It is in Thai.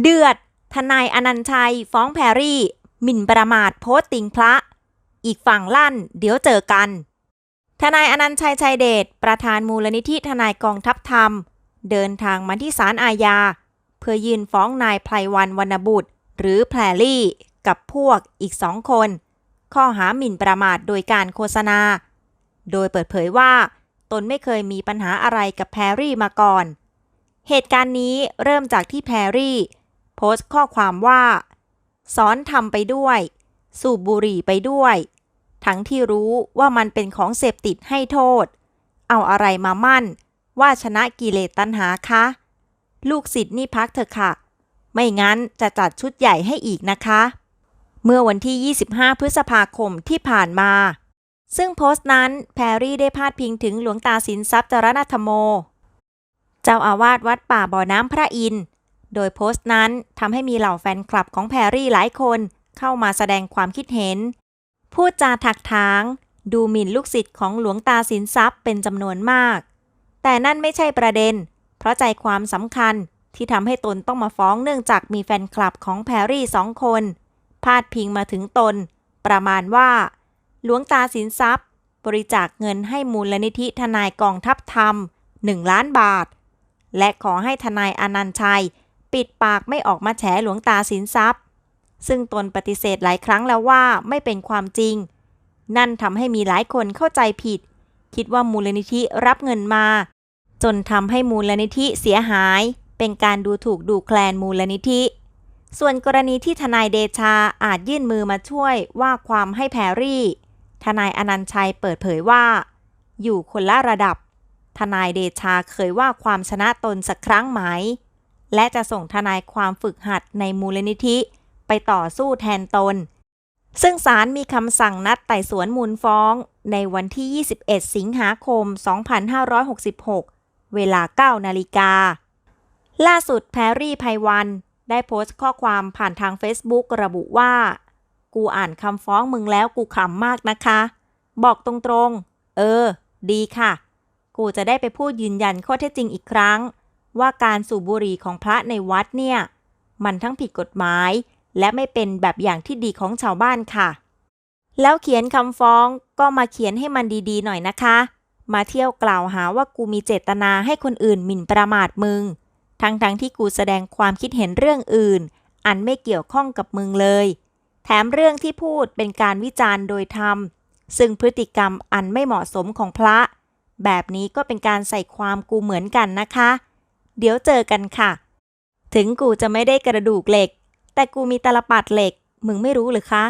เดือด ทนายอนันชัย ฟ้องแพรรี่ หมิ่นประมาทโพสติงพระ อีกฝั่งลั่น เดี๋ยวเจอกัน ทนายอนันชัยชัยเดช ประธานมูลนิธิทนายกองทัพธรรม เดินทางมาที่ศาลอาญา เพื่อยื่นฟ้องนายไพรวันวรรณบุตร หรือแพรลี่ กับพวกอีกสองคน ข้อหาหมิ่นประมาทโดยการโฆษณา โดยเปิดเผยว่า ตนไม่เคยมีปัญหาอะไรกับแพรรี่มาก่อน เหตุการณ์นี้เริ่มจากที่แพรรี่ พสต์ข้อความว่า สอนทำไปด้วย สูบบุหรี่ไปด้วย ทั้งที่รู้ว่ามันเป็นของเสพติดให้โทษ เอาอะไรมามั่น ว่าชนะกิเลสตัณหาคะ ลูกศิษย์นี่พักเถอะค่ะ ไม่งั้นจะจัดชุดใหญ่ให้อีกนะคะ เมื่อวันที่ 25 พฤษภาคมที่ผ่านมา ซึ่งโพสต์นั้นแพรรี่ได้พาดพิงถึงหลวงตาสินทรัพย์จรณธรรมโม เจ้าอาวาสวัดป่าบ่อน้ำพระอินทร์ โดยโพสต์นั้นทำให้มีเหล่าแฟนคลับของแพรรี่หลายคนเข้ามาแสดงความคิดเห็น พูดจาถักถาง ดูหมิ่นลูกศิษย์ของหลวงตาสินทรัพย์เป็นจำนวนมาก แต่นั่นไม่ใช่ประเด็น เพราะใจความสำคัญที่ทำให้ตนต้องมาฟ้องเนื่องจากมีแฟนคลับของแพรรี่สองคน พาดพิงมาถึงตน ประมาณว่า หลวงตาสินทรัพย์ บริจาคเงินให้มูลนิธิทนายกองทัพธรรม 1 ล้านบาท และขอให้ทนายอนันชัย ปิดปากไม่ออกมาแฉหลวงตาสินทรัพย์ ซึ่งตนปฏิเสธหลายครั้งแล้วว่าไม่เป็นความจริง นั่นทำให้มีหลายคนเข้าใจผิด คิดว่ามูลนิธิรับเงินมา จนทำให้มูลนิธิเสียหาย เป็นการดูถูกดูแคลนมูลนิธิ ส่วนกรณีที่ทนายเดชาอาจยื่นมือมาช่วยว่าความให้แพรรี่ ทนายอนันชัยเปิดเผยว่า อยู่คนละระดับ ทนายเดชาเคยว่าความชนะตนสักครั้งไหม และจะส่งทนายความฝึกหัดในมูลนิธิ ไปต่อสู้แทนตน ซึ่งศาลมีคำสั่งนัดไต่สวนมูลฟ้อง ในวันที่ 21 สิงหาคม 2566 เวลา 9 นาฬิกา ล่าสุดแพรรี่ไพวัน ได้โพสต์ข้อความผ่านทาง Facebook ระบุว่า กูอ่านคำฟ้องมึงแล้วกูขำมากนะคะ บอกตรงๆ เออ ดีค่ะ กูจะได้ไปพูดยืนยันข้อเท็จจริงอีกครั้ง ว่าการสูบบุหรี่ของพระในวัดเนี่ย มันทั้งผิดกฎหมาย และไม่เป็นแบบอย่างที่ดีของชาวบ้านค่ะ แล้วเขียนคำฟ้องก็มาเขียนให้มันดีๆหน่อยนะคะ มาเที่ยวกล่าวหาว่ากูมีเจตนาให้คนอื่นหมิ่นประมาทมึง ทั้งๆทที่กูแสดงความคิดเห็นเรื่องอื่น อันไม่เกี่ยวข้องกับมึงเลย แถมเรื่องที่พูดเป็นการวิจารณ์โดยธรรมซึ่งพฤติกรรมอันไม่เหมาะสมของพระ แบบนี้ก็เป็นการใส่ความกูเหมือนกันนะคะ เดี๋ยวเจอกันค่ะ ถึงกูจะไม่ได้กระดูกเหล็ก แต่กูมีตลปัดเหล็ก มึงไม่รู้หรือคะ